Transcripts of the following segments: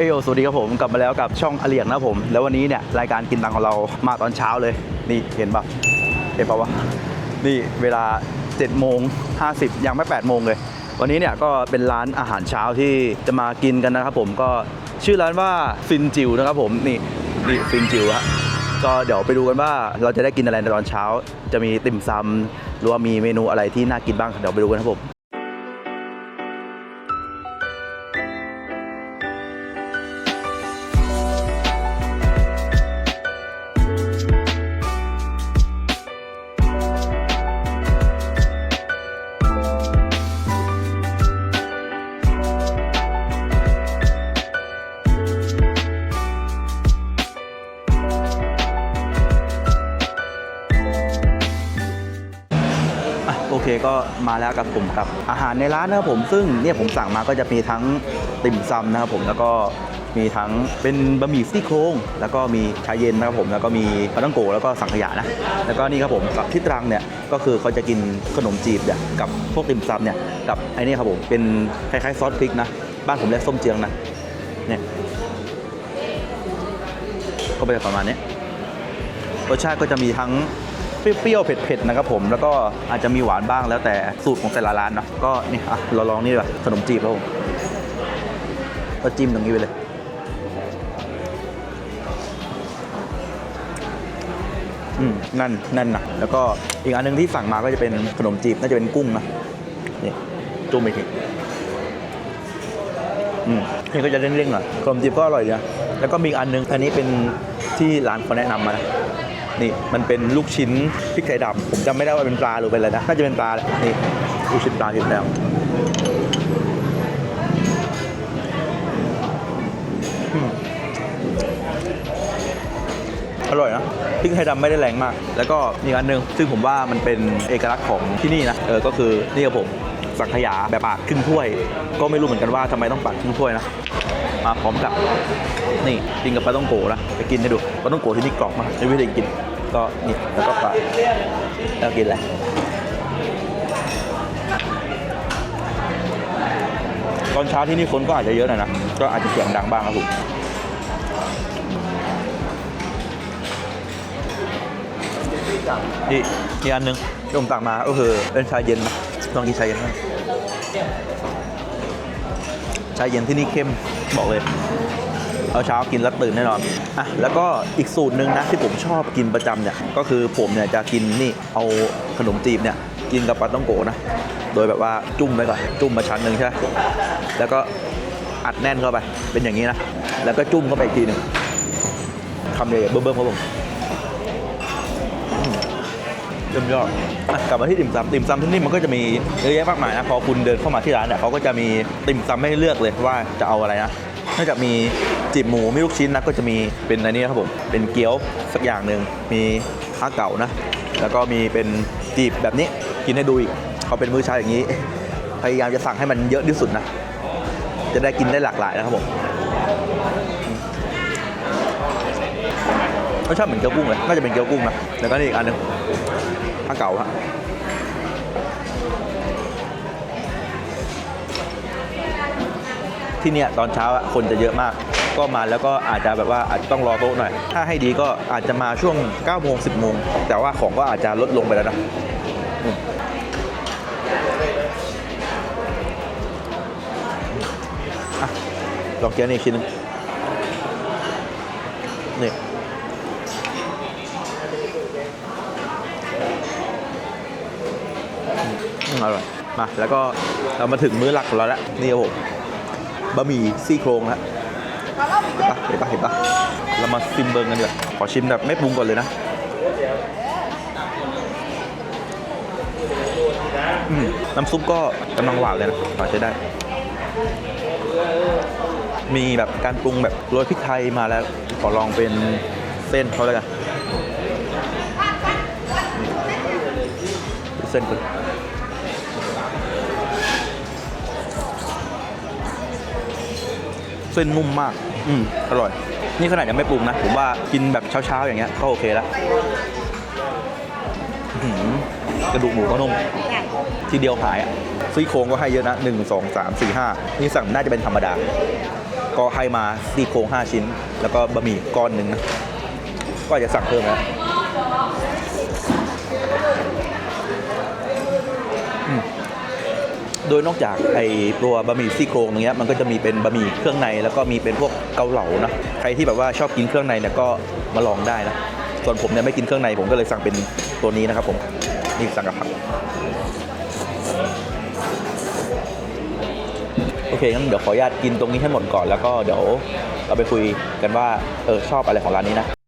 เอยโอสวัสดีครับผมกลับมาแล้วกับช่องอเลียงนะผม แล้ววันนี้เนี่ยรายการกินตังของเรามาตอนเช้าเลย นี่เห็นปะเห็นปะวะนี่เวลา7โมง50ยังไม่8โมงเลย วันนี้เนี่ยก็เป็นร้านอาหารเช้าที่จะมากินกันนะครับผมก็ชื่อร้านว่าฟินจิวนะครับผมนี่นี่ฟินจิวฮะก็เดี๋ยวไปดูกันว่าเราจะได้กินอะไรในตอนเช้า จะมีติ่มซำหรือว่ามีเมนูอะไรที่น่ากินบ้างเดี๋ยวไปดูกันครับผม ก็มาแล้วกับผมกับอาหารในร้านนะครับผมซึ่งเนี่ยผมสั่งมาก็จะมีทั้งติ่มซำนะครับผมแล้วก็มีทั้งเป็นบะหมี่ซี่โครงแล้วก็มีชาเย็นนะครับผมแล้วก็มีปลาต้องโกแล้วก็สังขยานะแล้วก็นี่ครับผมกับที่ตรังเนี่ยก็คือเขาจะกินขนมจีบเนี่ยกับพวกติ่มซำเนี่ยกับไอ้นี่ครับผมเป็นคล้ายๆซอสพริกนะบ้านผมเรียกส้มเจียงนะเนี่ยก็เป็นประมาณนี้รสชาติก็จะมีทั้ง เปรี้ยวๆเผ็ดๆนะครับผมแล้วก็อาจจะมีหวานบ้างแล้วแต่สูตรของแต่ละร้านเนาะก็นี่อะเราลองนี่ดีกว่าขนมจีบครับผมก็จิ้มตรงนี้ไปเลยอืมนั่นนั่นนะแล้วก็อีกอันหนึงที่สั่งมาก็จะเป็นขนมจีบน่าจะเป็นกุ้งนะนี่จุ่มไปทีอืมนี่ก็จะเร่งๆหน่อยขนมจีบก็อร่อยดีนะแล้วก็มีอีกอันหนึงอันนี้เป็นที่ร้านเขาแนะนำมานะ นี่มันเป็นลูกชิ้นพริกไทยดำผมจำไม่ได้ว่าเป็นปลาหรือเป็นอะไรนะน่าจะเป็นปลาแหละนี่ลูกชิ้นปลาผิดแล้วอร่อยนะพริกไทยดำไม่ได้แรงมาก แล้วก็มีอันหนึงซึ่งผมว่ามันเป็นเอกลักษณ์ของที่นี่นะเออก็คือนี่ครับผมสังขยาแบบปาดครึ่งถ้วย ก็ไม่รู้เหมือนกันว่าทำไมต้องปาดครึ่งถ้วยนะ มาพร้อมกับนี่กินกับปลาต้องโกนะไปกินให้ดูปลาต้องโกที่นี่กรอบมากในวิธีกินก็นี่แล้วก็ปลาแล้วกินอะไรตอนเช้าที่นี่คนก็อาจจะเยอะหน่อยนะก็อาจจะเสียงดังบ้างครับผมนี่อีกอันหนึ่งที่ผมตักมาก็คือเป็นชาเย็นนะลองกินชาเย็นบ้าง ชาเย็นที่นี่เข้มบอกเลย เอาเช้ากินแล้วตื่นแน่นอนอะแล้วก็อีกสูตรหนึ่งนะที่ผมชอบกินประจำเนี่ยก็คือผมเนี่ยจะกินนี่เอาขนมจีบเนี่ยกินกับปลาต้องโกนะ โดยแบบว่าจุ่มไปก่อนจุ่มมาชั้นหนึ่งใช่ไหมแล้วก็อัดแน่นเข้าไปเป็นอย่างนี้นะแล้วก็จุ่มเข้าไปอีกทีหนึ่งคำใหญ่ๆเบิ่มๆครับผมอืม เยี่ยมยอดอะกลับมาที่ติ่มซำติ่มซำที่นี่มันก็จะมีเยอะแยะมากมายนะพอคุณเดินเข้ามาที่ร้านเนี่ยเขาก็จะมีติ่มซำให้เลือกเลยว่าจะเอาอะไรนะนอกจากมีจีบหมูมีลูกชิ้นนะก็จะมีเป็นอันนี้นครับผมเป็นเกี๊ยวสักอย่างหนึ่งมีข้าเก่านะ แล้วก็มีเป็นจีบแบบนี้กินให้ดูอีกเขาเป็นมื้อเช้าอย่างนี้ พยายามจะสั่งให้มันเยอะที่สุดนะ จะได้กินได้หลากหลายนะครับผมรสชาติเหมือนเกี๊ยวกุ้งเลยน่าจะเป็นเกี๊ยวกุ้งนะแล้วก็นี่อีกอันหนึง ข้าเก่าฮะที่เนี่ยตอนเช้าคนจะเยอะมาก ก็มาแล้วก็อาจจะแบบว่าอาจจะต้องรอโต๊ะหน่อย ถ้าให้ดีก็อาจจะมาช่วง9โมง10โมงแต่ว่าของก็อาจจะลดลงไปแล้วนะลองเคี้ยวนี่อีกชิ้นหนึงนี่ อืมอร่อยมาแล้วก็เรามาถึงมื้อหลักของเราแล้วนี่ครับผมบะหมี่ซี่โครงฮะเห็นปะเห็นปะเห็นปะเรามาซิมเบิงกันดีกว่าขอชิมแบบไม่ปรุงก่อนเลยนะน้ำซุปก็กำลังหวานเลยนะพอใช้ได้ มีแบบการปรุงแบบโรยพริกไทยมาแล้วขอลองเป็นเส้นเขาแล้วกันเส้นก่อน เส้นนุ่มมาก อืมอร่อย นี่ขนาดยังไม่ปรุงนะ ผมว่ากินแบบเช้าๆ อย่างเงี้ยก็โอเคแล้วอื้อหือกระดูกหมูก็นุ่ม ทีเดียวหายอะซี่โครงก็ให้เยอะนะหนึ่งสองสามสี่ห้านี่สั่งน่าจะเป็นธรรมดากก็ให้มาซี่โครง5ชิ้น แล้วก็บะหมี่ก้อนหนึ่งนะ ก็อาจจะสั่งเพิ่มนะอื โดยนอกจากไอ้ตัวบะหมี่ซี่โครงอย่างเงี้ยมันก็จะมีเป็นบะหมี่เครื่องใน แล้วก็มีเป็นพวกเกาเหลานะใครที่แบบว่าชอบกินเครื่องในเนี่ยก็มาลองได้นะส่วนผมเนี่ยไม่กินเครื่องในผมก็เลยสั่งเป็นตัวนี้นะครับผมนี่สั่งกับผักโอเคงั้นเดี๋ยวขออนุญาตกินตรงนี้ให้หมดก่อนแล้วก็เดี๋ยวเราไปคุยกันว่าเออชอบอะไรของร้านนี้นะ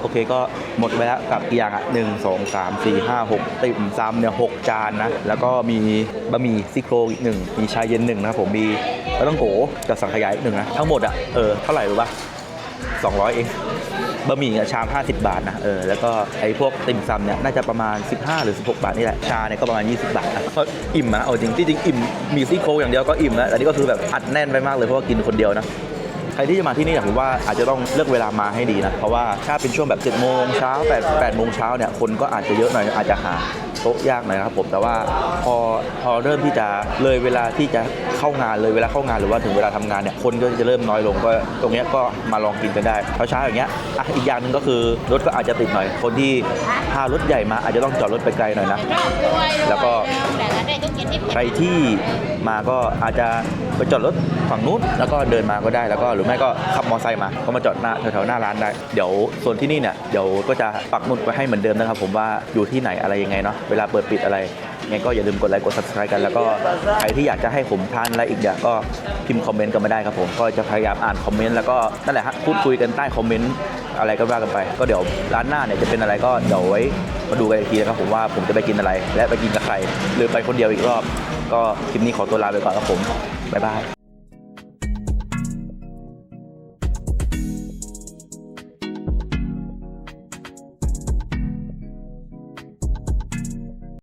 โอเคก็หมดไปแล้วกับอีกอย่างอะหนึ่งสองสามสี่ห้าหกติ่มซำเนี่ยหกจานนะ แล้วก็มีบะหมี่ซี่โครงอีกหนึ่งมีชาเย็นหนึ่งนะครับผมมีแล้วต้องโกกับสังขยาอีกหนึ่งนะ ทั้งหมดอะเออเท่าไหร่รู้ปะสองร้อยเองบะหมี่อะชาม 50 บาทนะ เออ แล้วก็ไอ้พวกติ่มซำเนี่ย น่าจะประมาณ 15 หรือ 16 บาทนี่แหละ ชาเนี่ยก็ประมาณ 20 บาทนะก็อิ่มนะเอาจริงที่จริงอิ่ม มีซี่โครงอย่างเดียวก็อิ่มแล้วแต่นี่ก็คือแบบอัดแน่นไปมากเลยเพราะว่ากินคนเดียวนะ รที่จะมาที่นี่เนี่ยผมว่าอาจจะต้องเลือกเวลามาให้ดีนะ เพราะว่าถ้าเป็นช่วงแบบ7โมงเช้า8 8โมงเช้าเนี่ยคนก็อาจจะเยอะหน่อยอาจจะหาโต๊ะยากหน่อยนะครับผมแต่ว่าพอพอเริ่มที่จะเลยเวลาที่จะเข้างานเลยเวลาเข้างานหรือว่าถึงเวลาทำงานเนี่ยคนก็จะเริ่มน้อยลงก็ตรงเนี้ยก็มาลองกินกันได้เช้าๆอย่างเงี้ยอะอีกอย่างหนึ่งก็คือรถก็อาจจะติดหน่อย คนที่พารถใหญ่มาอาจจะต้องจอดรถไปไกลหน่อยนะแล้วก็ใครที่มาก็อาจจะ ไปจอดรถฝั่งนู้นแล้วก็เดินมาก็ได้แล้วก็หรือไม่ก็ขับมอเตอร์ไซค์มาก็มาจอดหน้าแถวๆหน้าร้านได้เดี๋ยวส่วนที่นี่เนี่ยเดี๋ยวก็จะปักหมุดไว้ให้เหมือนเดิมนะครับ ผมว่าอยู่ที่ไหนอะไรยังไงเนาะเวลาเปิดปิดอะไรไงก็อย่าลืมกดไลค์กด subscribe กันแล้วก็ใครที่อยากจะให้ผมทานอะไรอีกอย่างก็พิมพ์คอมเมนต์กันมาได้ครับผมก็จะพยายามอ่านคอมเมนต์แล้วก็นั่นแหละฮะพูดคุยกันใต้คอมเมนต์อะไรก็ว่ากันไป ก็เดี๋ยวร้านหน้าเนี่ยจะเป็นอะไรก็เดี๋ยวไว้มาดูกันอีกทีนะครับผมว่าผมจะไปกินอะไร และไปกินกับใครหรือไปคนเดียวอีกรอบ ก็คลิปนี้ขอตัวลาไปก่อนครับผม บ๊ายบาย